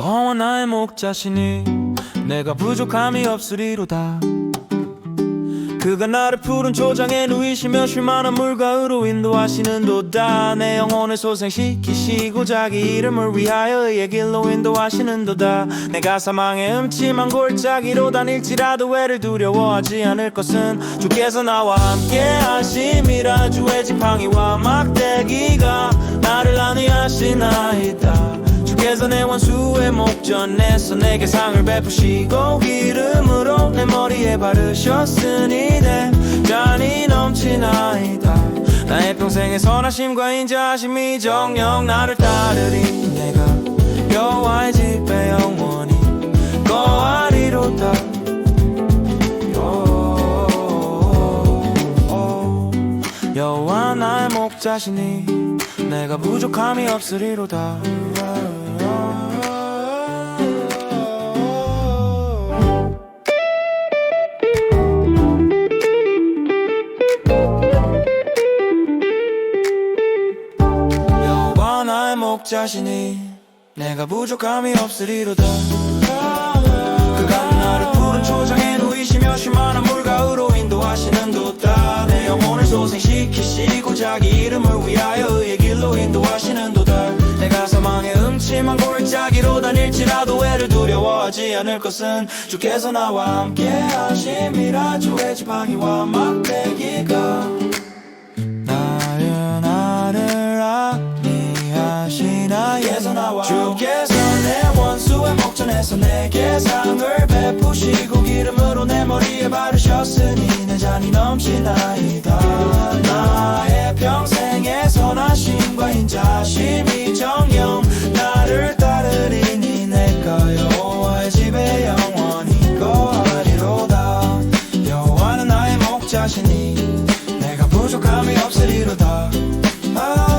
나의 목자시니 내가 부족함이 없으리로다. 그가 나를 푸른 조장에 누이시며 쉴만한 물가으로 인도하시는 도다. 내 영혼을 소생시키시고 자기 이름을 위하여 의의 길로 인도하시는 도다. 내가 사망의 음침한 골짜기로 다닐지라도 애를 두려워하지 않을 것은 주께서 나와 함께 하심이라. 주의 지팡이와 막대기 원수의 목전에서 내게 상을 베푸시고 기름으로 내 머리에 바르셨으니 내 잔이 넘치나이다. 나의 평생의 선하심과 인자하심이 정녕 나를 따르리. 내가 여호와의 집에 영원히 거하리로다. 여호와 나의 목자시니 내가 부족함이 없으리로다 자시니 내가 부족함이 없으리로다. 그가 나를 푸른 초장에 누이시며 쉴만한 물가으로 인도하시는 도다. 내 영혼을 소생시키시고 자기 이름을 위하여 의의 길로 인도하시는 도다. 내가 사망의 음침한 골짜기로 다닐지라도 애를 두려워하지 않을 것은 주께서 나와 함께 하심이라. 주의 지팡이와 막대기가 안니하시나 예서 나와 주께서 내 원수의 목전에서 내게 상을 베푸시고 기름으로 내 머리에 바르셨으니 내 잔이 넘치나이다. 나의 평생의 선하심과 인자심이 정령 나를 따르리니 내가 여호와의 집에 영원히 거하리로다. 여호와는 나의 목자시니 내가 부족함이 없으리로다. 아